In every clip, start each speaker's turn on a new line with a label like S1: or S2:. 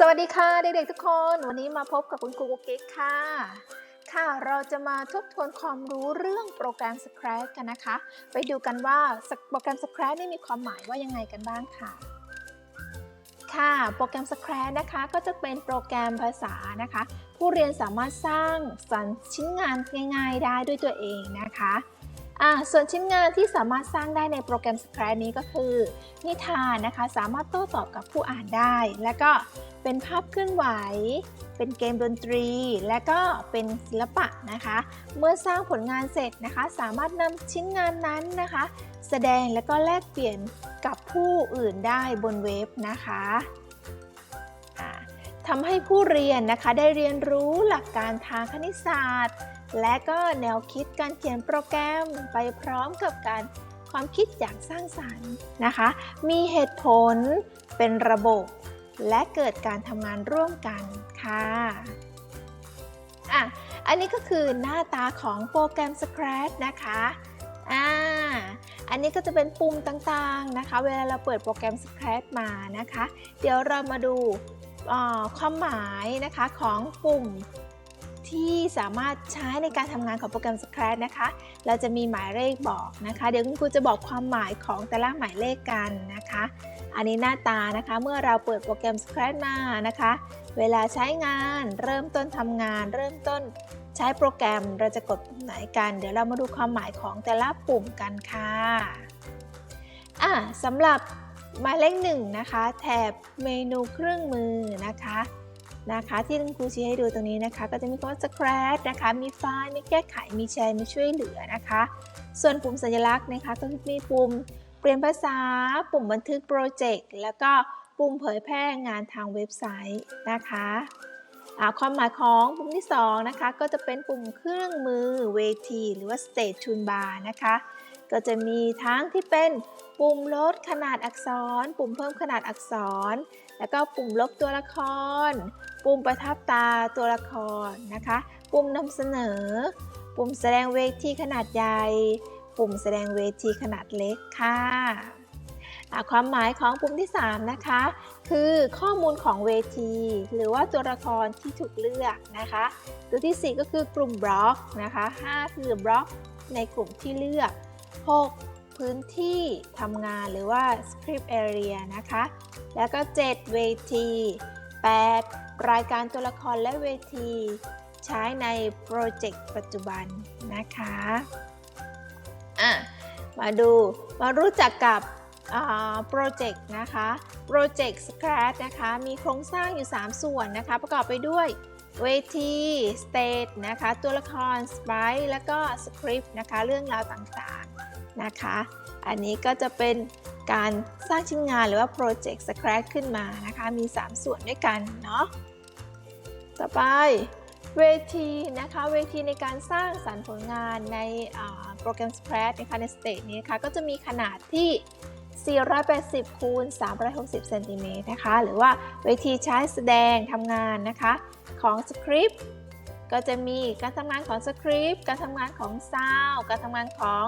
S1: สวัสดีค่ะ เด็กๆทุกคน วันนี้มาพบกับคุณครูกุ๊กกิ๊กค่ะ ค่ะเราจะมาทบทวนความรู้เรื่องโปรแกรม Scratch กันนะคะ ไปดูกันว่าโปรแกรม Scratch นี่มีความหมายว่ายังไงกันบ้างค่ะ ค่ะโปรแกรม Scratch นะคะก็จะเป็นโปรแกรมภาษานะคะ ผู้เรียนสามารถสร้างสรรค์ชิ้นงานง่าย ๆ ได้ด้วยตัวเองนะคะ อ่าส่วนชิ้นงานที่สามารถสร้างได้ในโปรแกรม Scratch นี้ก็คือ นิทานนะคะ สามารถโต้ตอบกับผู้อ่านได้ แล้วก็เป็นภาพเคลื่อนไหว เป็นเกมดนตรี และก็เป็นศิลปะนะคะ เมื่อสร้างผลงานเสร็จนะคะ สามารถนำชิ้นงานนั้นนะคะ แสดงและก็แลกเปลี่ยนกับผู้อื่นได้บนเว็บนะคะทำให้ผู้เรียนนะคะได้เรียนรู้หลักการทางคณิตศาสตร์ และก็แนวคิดการเขียนโปรแกรมไปพร้อมกับการความคิดอย่างสร้างสรรค์นะคะ มีเหตุผลเป็นระบบ และเกิดการทำงานร่วมกันค่ะอะ อันนี้ก็คือหน้าตาของโปรแกรม Scratch นะคะอ่าอันนี้ก็จะเป็นปุ่มต่างๆนะคะ เวลาเราเปิดโปรแกรม Scratch มานะคะ เดี๋ยวเรามาดูความหมายนะคะของปุ่ม ที่สามารถใช้ในการทำงานของโปรแกรม Scratch นะคะ เราจะมีหมายเลขบอกนะคะ เดี๋ยวคุณครูจะบอกความหมายของแต่ละหมายเลขกันนะคะ อันนี้หน้าตานะคะ เมื่อเราเปิดโปรแกรม Scratch มานะคะ เวลาใช้งานเริ่มต้นทำงาน เริ่มต้นใช้โปรแกรมเราจะกดปุ่มไหนกัน เดี๋ยวเรามาดูความหมายของแต่ละปุ่มกันค่ะอะสำหรับหมายเลขหนึ่งนะคะ แถบเมนูเครื่องมือนะคะ นะคะ ที่คุณครูชี้ให้ดูตรงนี้นะคะ ก็จะมีคำว่า scratch นะคะ มีไฟล์มีแก้ไข มีแชร์ มีช่วยเหลือนะคะ ส่วนปุ่มสัญลักษณ์นะคะ ก็มีปุ่มเปลี่ยนภาษา ปุ่มบันทึกโปรเจกต์ แล้วก็ปุ่มเผยแพร่งานทางเว็บไซต์นะคะความหมายของปุ่มที่ 2 นะคะ ก็จะเป็นปุ่มเครื่องมือเวที หรือว่า stage toolbar นะคะ ก็จะมีทั้งที่เป็นปุ่มลดขนาดอักษร ปุ่มเพิ่มขนาดอักษร แล้วก็ปุ่มลบตัวละคร ปุ่มประทับตาตัวละครนะคะ ปุ่มนำเสนอ ปุ่มแสดงเวทีขนาดใหญ่ ปุ่มแสดงเวทีขนาดเล็กค่ะความหมายของปุ่มที่ 3 นะคะ คือข้อมูลของเวที หรือว่าตัวละครที่ถูกเลือกนะคะ ตัวที่ 4 ก็คือกลุ่มบล็อกนะคะ 5 คือบล็อกในกลุ่มที่เลือก 6 พื้นที่ทำงานหรือว่า script area นะคะ แล้วก็ 7 เวที 8 รายการตัวละครและเวที ใช้ในโปรเจกต์ปัจจุบันนะคะอะมาดูมารู้จักกับโปรเจกต์นะคะโปรเจกต์ Scratch นะคะ มีโครงสร้างอยู่ 3 ส่วนนะคะ ประกอบไปด้วยเวที stage นะคะ ตัวละคร sprite แล้วก็สคริปต์นะคะ เรื่องราวต่างๆ นะคะ อันนี้ก็จะเป็นการสร้างชิ้นงานหรือว่าโปรเจกต์ Scratch ขึ้นมานะคะ มี 3 ส่วนด้วยกันเนาะต่อไปเวทีนะคะเวทีในการสร้างสรรค์ผลงานในโปรแกรม Scratch นะคะในสเตจนี้นะคะก็จะมีขนาดที่ 480 คูณ 360 เซนติเมตรนะคะ หรือว่าเวทีใช้แสดงทำงานนะคะของสคริปต์ก็จะมีการทำงานของสคริปต์การทำงานของซาวการทำงานของ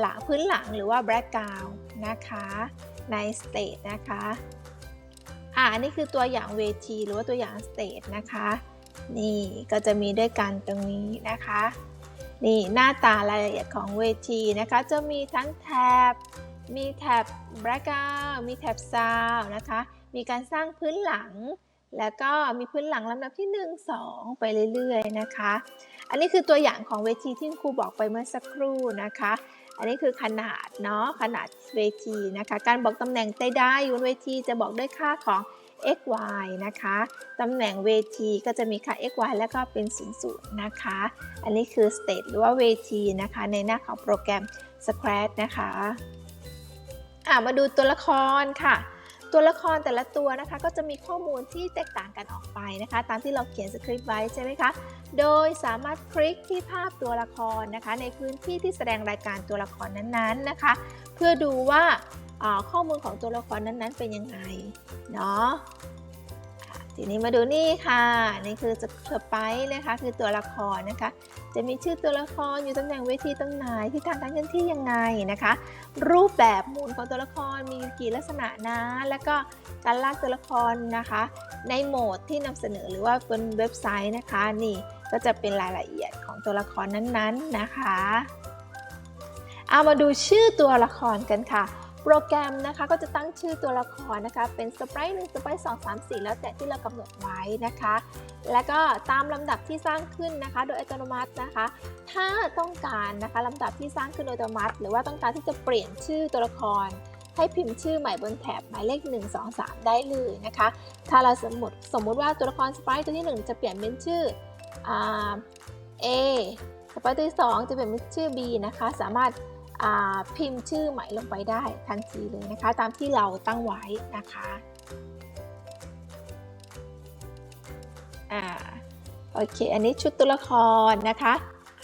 S1: หลังพื้นหลังหรือว่าแบล็กกราวนะคะในสเตจนะคะอ่าอันนี้คือตัวอย่างเวทีหรือว่าตัวอย่างสเตจนะคะนี่ก็จะมีด้วยกันตรงนี้นะคะ นี่หน้าตารายละเอียดของเวทีนะคะ จะมีทั้งแท็บ มีแท็บ background มีแท็บ sound นะคะ มีการสร้างพื้นหลัง แล้วก็มีพื้นหลังลำดับที่ 1 2 ไปเรื่อยๆนะคะ อันนี้คือตัวอย่างของเวทีที่ครูบอกไปเมื่อสักครู่นะคะ อันนี้คือขนาดเนาะขนาดเวทีนะคะ การบอกตำแหน่งได้ๆอยู่บนเวทีจะบอกด้วยค่าของ x y นะคะตำแหน่งเวทีก็จะมีค่า x y แล้วก็เป็น0 0นะคะ อันนี้คือ state หรือว่าเวทีนะคะ ในหน้าของโปรแกรม Scratch นะคะ อ่ามาดูตัวละครค่ะ ตัวละครแต่ละตัวนะคะก็จะมีข้อมูลที่แตกต่างกันออกไปนะคะ ตามที่เราเขียนสคริปต์ไว้ใช่ไหมคะ โดยสามารถคลิกที่ภาพตัวละครนะคะ ในพื้นที่ที่แสดงรายการตัวละครนั้นๆนะคะ เพื่อดูว่าข้อมูลของตัวละครนั้นๆเป็นยังไงเนาะทีนี้มาดูนี่ค่ะ นี่คือสไปนะคะคือตัวละครนะคะ จะมีชื่อตัวละครอยู่ตำแหน่งเวทีตรงไหนที่ทางการเคลื่อนที่ยังไงนะคะ รูปแบบมุนของตัวละครมีกี่ลักษณะนะ แล้วก็การลากตัวละครนะคะ ในโหมดที่นำเสนอหรือว่าบนเว็บไซต์นะคะนี่ก็จะเป็นรายละเอียดของตัวละครนั้นๆนะคะ เอามาดูชื่อตัวละครกันค่ะ โปรแกรมนะคะก็จะตั้งชื่อตัวละครนะคะ เป็นสไปร์หนึ่งสไปร์สองสามสี่แล้วแต่ที่เรากำหนดไว้นะคะ แล้วก็ตามลำดับที่สร้างขึ้นนะคะ โดยอัตโนมัตินะคะ ถ้าต้องการนะคะลำดับที่สร้างขึ้นโดยอัตโนมัติ หรือว่าต้องการที่จะเปลี่ยนชื่อตัวละคร ให้พิมพ์ชื่อใหม่บนแถบหมายเลข 1 2 3 ได้เลยนะคะ ถ้าเราสมมติสมมุติว่าตัวละครสไปร์ตัวที่ 1 จะเปลี่ยนเป็นชื่อเอสไปร์ตัวที่2จะเปลี่ยนเป็นชื่อ B นะคะ สามารถ พิมพ์ชื่อใหม่ลงไปได้ทันทีเลยนะคะ ตามที่เราตั้งไว้นะคะอ่าโอเค อันนี้ชุดตัวละครนะคะ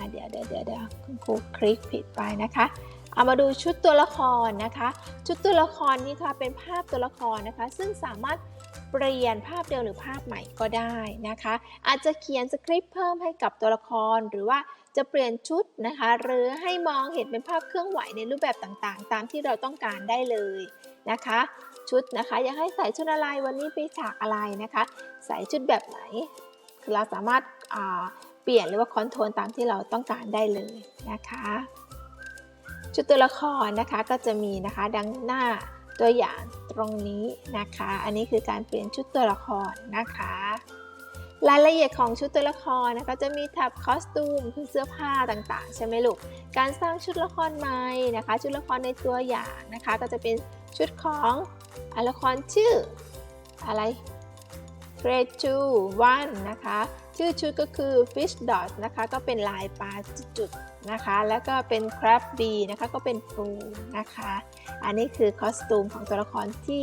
S1: ะเดี๋ยวเดี๋ยวเดี๋ยวเดี๋ยวคุณครูคลิกผิดไปนะคะ เอามาดูชุดตัวละครนะคะ ชุดตัวละครนี้ค่ะเป็นภาพตัวละครนะคะ ซึ่งสามารถเปลี่ยนภาพเดิมหรือภาพใหม่ก็ได้นะคะ อาจจะเขียนสคริปต์เพิ่มให้กับตัวละครหรือว่า จะเปลี่ยนชุดนะคะ หรือให้มองเห็นเป็นภาพเคลื่อนไหวในรูปแบบต่างๆ ตามที่เราต้องการได้เลยนะคะ ชุดนะคะ อยากให้ใส่ชุดอะไรวันนี้ไปฉากอะไรนะคะ ใส่ชุดแบบไหน คือเราสามารถาเปลี่ยนหรือว่าคอนโทรลตามที่เราต้องการได้เลยนะคะชุดตัวละครนะคะก็จะมีนะคะดังหน้าตัวอย่างตรงนี้นะคะ อันนี้คือการเปลี่ยนชุดตัวละครนะคะ รายละเอียดของชุดตัวละครนะคะจะมีแท็บคอสตูมคือเสื้อผ้าต่างๆ ใช่ไหมลูก การสร้างชุดละครใหม่นะคะ ชุดละครในตัวอย่างนะคะ ก็จะเป็นชุดของอะละครชื่ออะไร g r a d e 1นะคะ ชื่อชุดก็คือ Fish Dot นะคะ ก็เป็นลายปลาจุดๆนะคะ แล้วก็เป็น Crab B นะคะ ก็เป็นปูนะคะ อันนี้คือคอสตูมของตัวละครที่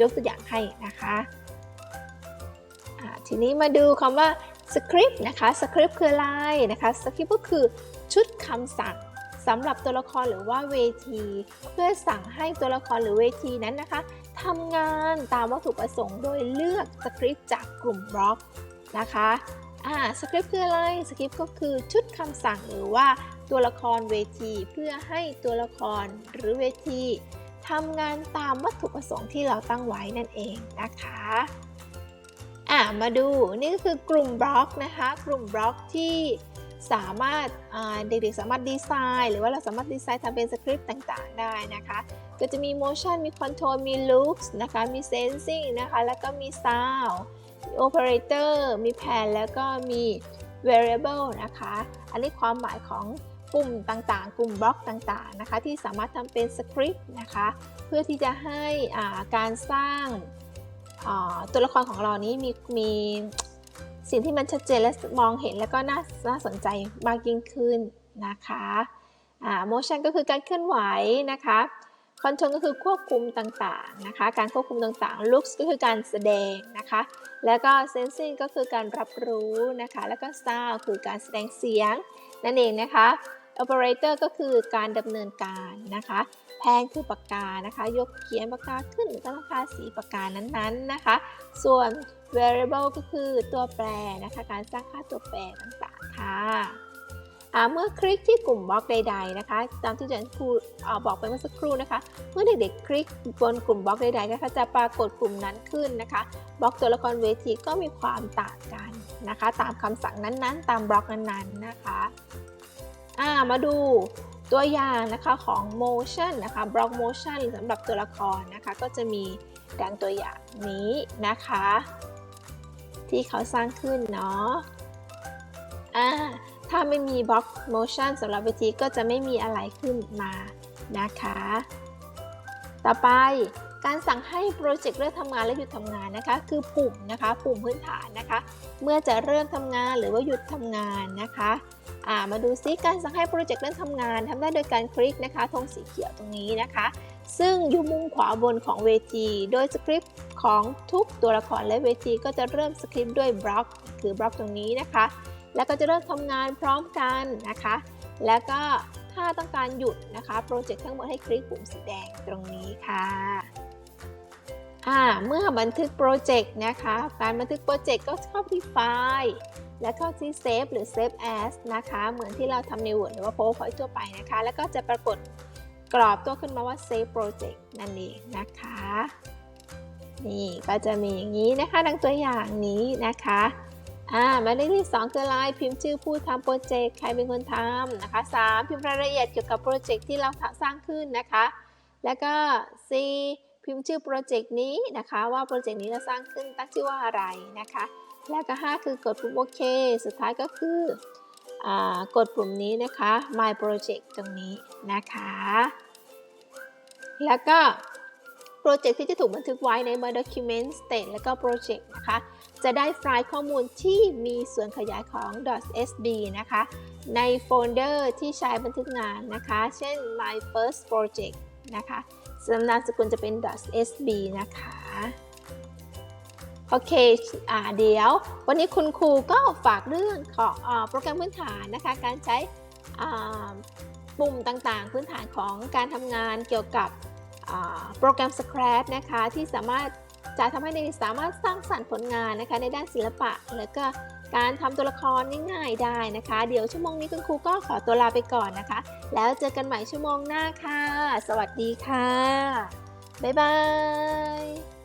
S1: ยกตัวอย่างให้นะคะ ทีนี้มาดูคำว่า script นะคะ script คืออะไรนะคะ script ก็คือชุดคำสั่งสำหรับตัวละครหรือว่าเวที เพื่อสั่งให้ตัวละครหรือเวทีนั้นนะคะทำงานตามวัตถุประสงค์โดยเลือกสคริปต์จากกลุ่มบล็อกนะคะอ่าสคริปต์คืออะไรสคริปต์ก็คือชุดคำสั่งหรือว่าตัวละครเวที เพื่อให้ตัวละครหรือเวทีทำงานตามวัตถุประสงค์ที่เราตั้งไว้นั่นเองนะคะ อ่ามาดูนี่ก็คือกลุ่มบล็อกนะคะ กลุ่มบล็อกที่สามารถเด็กๆสามารถดีไซน์หรือว่าเราสามารถดีไซน์ทำเป็นสคริปต์ต่างๆ ได้นะคะ ก็จะมี motion มี control มี looks นะคะ มี sensing นะคะ แล้วก็มี sound มี operator มี pan แล้วก็มี variable นะคะ อันนี้ความหมายของกลุ่มต่างๆ กลุ่มบล็อกต่างๆนะคะ ที่สามารถทำเป็นสคริปต์นะคะ เพื่อที่จะให้การสร้าง ตัวละครของเรานี้มีมีสิ่งที่มันชัดเจนและมองเห็นแล้วก็น่าน่าสนใจมากยิ่งขึ้นนะคะอ่า motion ก็คือการเคลื่อนไหวนะคะคอนโทรลก็คือควบคุมต่างๆนะคะ การควบคุมต่างๆ looks ก็คือการแสดงนะคะ แล้วก็ sensing ก็คือการรับรู้นะคะ แล้วก็ sound คือการแสดงเสียงนั่นเองนะคะ operator ก็คือการดำเนินการนะคะ แพงคือปากกานะคะ ยกเขียนปากกาขึ้นหรือตั้งค่าสีปากกานั้นๆนะคะ ส่วน variable ก็คือตัวแปรนะคะ การสร้างค่าตัวแปรต่างๆค่ะเมื่อคลิกที่กลุ่มบล็อกใด ๆนะคะ ตามที่อาจารย์ครูบอกไปเมื่อสักครู่นะคะ เมื่อเด็กๆ คลิกบนกลุ่มบล็อกใดๆนะคะจะปรากฏกลุ่มนั้นขึ้นนะคะบล็อกตัวละครเวทีก็มีความต่างกันนะคะ ตามคำสั่งนั้นๆ ตามบล็อกนั้นๆนะคะ อ่ามาดูตัวอย่างนะคะของ motion นะคะบล็อก motion สำหรับตัวละครนะคะ ก็จะมีดังตัวอย่างนี้นะคะ ที่เขาสร้างขึ้นเนาะอ่าถ้าไม่มีบล็อก motion สำหรับเวทีก็จะไม่มีอะไรขึ้นมานะคะ ต่อไปการสั่งให้โปรเจกต์เริ่มทำงานและหยุดทำงานนะคะ คือปุ่มนะคะ ปุ่มพื้นฐานนะคะ เมื่อจะเริ่มทำงานหรือว่าหยุดทำงานนะคะามาดูซิการสั่งให้โปรเจกต์เริ่มทำงานทำได้โดยการคลิกนะคะธงสีเขียวตรงนี้นะคะ ซึ่งอยู่มุมขวาบนของเวที โดยสคริปต์ของทุกตัวละครและเวทีก็จะเริ่มสคริปต์ด้วยบล็อกคือบล็อกตรงนี้นะคะ แล้วก็จะเริ่มทำงานพร้อมกันนะคะ แล้วก็ถ้าต้องการหยุดนะคะโปรเจกต์ทั้งหมดให้คลิกปุ่มสีแดงตรงนี้ค่ะเมื่อบันทึกโปรเจกต์นะคะ การบันทึกโปรเจกต์ก็เข้าที่ไฟล์ แล้วก็ที่ Save หรือ Save As นะคะ เหมือนที่เราทำใน Word หรือว่า PowerPoint ทั่วไปนะคะ แล้วก็จะปรากฏกรอบตัวขึ้นมาว่า Save Project นั่นเองนะคะ นี่ก็จะมีอย่างนี้นะคะดังตัวอย่างนี้นะคะอ่ามายเลขที่ 2 คืออะไรพิมพ์ชื่อผู้ทำโปรเจกต์ใครเป็นคนทำนะคะ 3 พิมพ์รายละเอียดเกี่ยวกับโปรเจกต์ที่เราสร้างขึ้นนะคะ แล้วก็ 4 พิมพ์ชื่อโปรเจกต์นี้นะคะ ว่าโปรเจกต์นี้เราสร้างขึ้นตั้งชื่อว่าอะไรนะคะ แล้วก็5คือกดปุ่มโอเค สุดท้ายก็คืออกดปุ่มนี้นะคะ My Project ตรงนี้นะคะ แล้วก็โปรเจกต์ที่จะถูกบันทึกไว้ใน My Document State แล้วก็ Project นะคะ จะได้ไฟล์ข้อมูลที่มีส่วนขยายของ .sb นะคะ ในโฟลเดอร์ที่ใช้บันทึกงานนะคะ เช่น My First Project นะคะสำนามสกุลจะเป็น .sb นะคะ โอเคอ่าเดี๋ยว วันนี้คุณครูก็ฝากเรื่องของอโปรแกรมพื้นฐานนะคะ การใช้ปุ่มต่างๆ พื้นฐานของการทำงานเกี่ยวกับโปรแกรม Scratch นะคะ ที่สามารถจะทำให้เด็กสามารถสร้างสรรค์ผลงานนะคะ ในด้านศิลปะ แล้วก็การทำตัวละครง่ายๆได้นะคะ เดี๋ยวชั่วโมงนี้คุณครูก็ขอตัวลาไปก่อนนะคะ แล้วเจอกันใหม่ชั่วโมงหน้าค่ะ สวัสดีค่ะ บ๊ายบาย